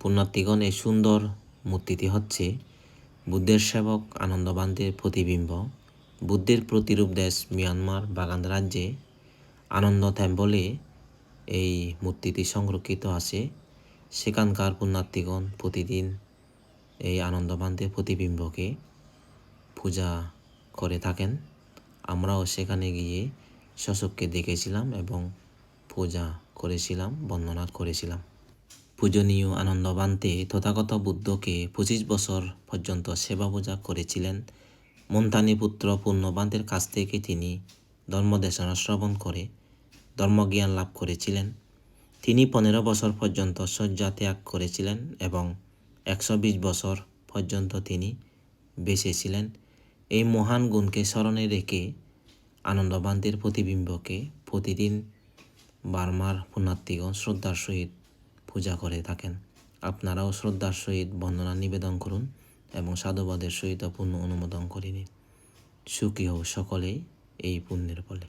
পুণ্যার্থীগণ এই সুন্দর মূর্তিটি হচ্ছে বুদ্ধের সেবক আনন্দবান্তের প্রতিবিম্ব। বুদ্ধের প্রতিরূপ দেশ মিয়ানমার বাগান রাজ্যে আনন্দ টেম্পলে এই মূর্তিটি সংরক্ষিত আছে। সেখানকার পুণ্যার্থীগণ প্রতিদিন এই আনন্দবান্তের প্রতিবিম্বকে পূজা করে থাকেন। আমরাও সেখানে গিয়ে শশককে দেখেছিলাম এবং পূজা করেছিলাম, বন্দনা করেছিলাম। পূজনীয় আনন্দবান্তে তথাগত বুদ্ধকে পঁচিশ বছর পর্যন্ত সেবা পূজা করেছিলেন। মন্তানি পুত্র পূর্ণবান্তের কাছ থেকে তিনি ধর্মদেশনা শ্রবণ করে, ধর্মজ্ঞান লাভ করেছিলেন। তিনি পনেরো বছর পর্যন্ত শয্যা ত্যাগ করেছিলেন এবং একশো বিশ বছর পর্যন্ত তিনি বেঁচে ছিলেন এই মহান গুণকে স্মরণে রেখে আনন্দবান্তের প্রতিবিম্বকে প্রতিদিন বার্মার পুণ্যার্থীগণ শ্রদ্ধার সহিত পূজা করে থাকেন। আপনারাও শ্রদ্ধার সহিত বন্দনা নিবেদন করুন এবং সাধুবাদের সহিত পূর্ণ অনুমোদন করিনি। সুখী হোক সকলেই এই পুণ্যের ফলে।